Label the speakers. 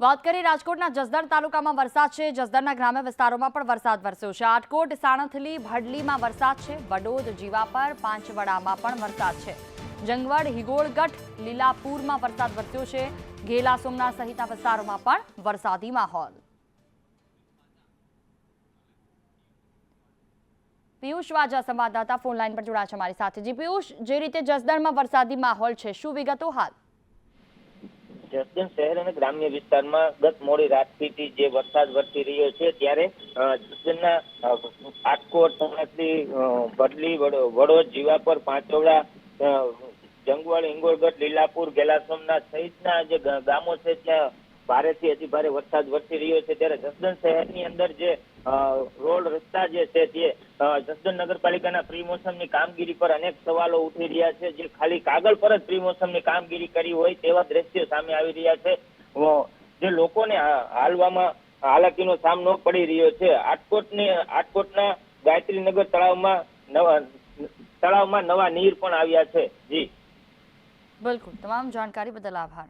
Speaker 1: વાત કરીએ રાજકોટના જસદણ તાલુકામાં વરસાદ છે. જસદણના ગ્રામ્ય વિસ્તારોમાં પણ વરસાદ વરસ્યો છે. આટકોટ, સાણથલી, ભડલીમાં વરસાદ છે. વડોદ, જીવાપર, પાંચવડામાં પણ વરસાદ છે. જંગવડ, હિગોળગઢ, લીલાપુરમાં વરસાદ વરસ્યો છે. ઘેલા સોમનાથ સહિતના વિસ્તારોમાં પણ વરસાદી માહોલ. પિયુષ વાજા સંવાદદાતા ફોન લાઈન પર જોડાયા છે મારી સાથે. જી પિયુષ, જે રીતે જસદણમાં વરસાદી માહોલ છે, શું વિગતો હાલ?
Speaker 2: જસદણ શહેર અને ગ્રામ્ય વિસ્તારમાં ગત મોડી રાતથી જે વરસાદ વરસી રહ્યો છે, ત્યારે જસદણના આટકોટ સણસલી ભડલી વડો- વડોદ, જીવાપર પાંચોડા જંગવાડ હિંગોળગઢ, લીલાપુર ગેલાસોમના સહિતના જે ગામો છે, ત્યાં ભારેથી અતિ ભારે વરસાદ વરસી રહ્યો છે. ત્યારે જસદણ શહેરની અંદર જે જે છે તે જસદણ નગરપાલિકાના પ્રી કામગીરી પર અનેક સવાલો ઉઠી રહ્યા છે. જે ખાલી કાગળ પર જ પ્રી કામગીરી કરી હોય તેવા દ્રશ્યો સામે આવી રહ્યા છે. જે લોકોને હાલવામાં હાલાકીનો સામનો પડી રહ્યો છે. આટકોટની, આટકોટના ગાયત્રીનગર તળાવમાં નવા તળાવમાં નવા નીર પણ આવ્યા છે. જી.
Speaker 1: બિલકુલ. તમામ જાણકારી બદલ આભાર.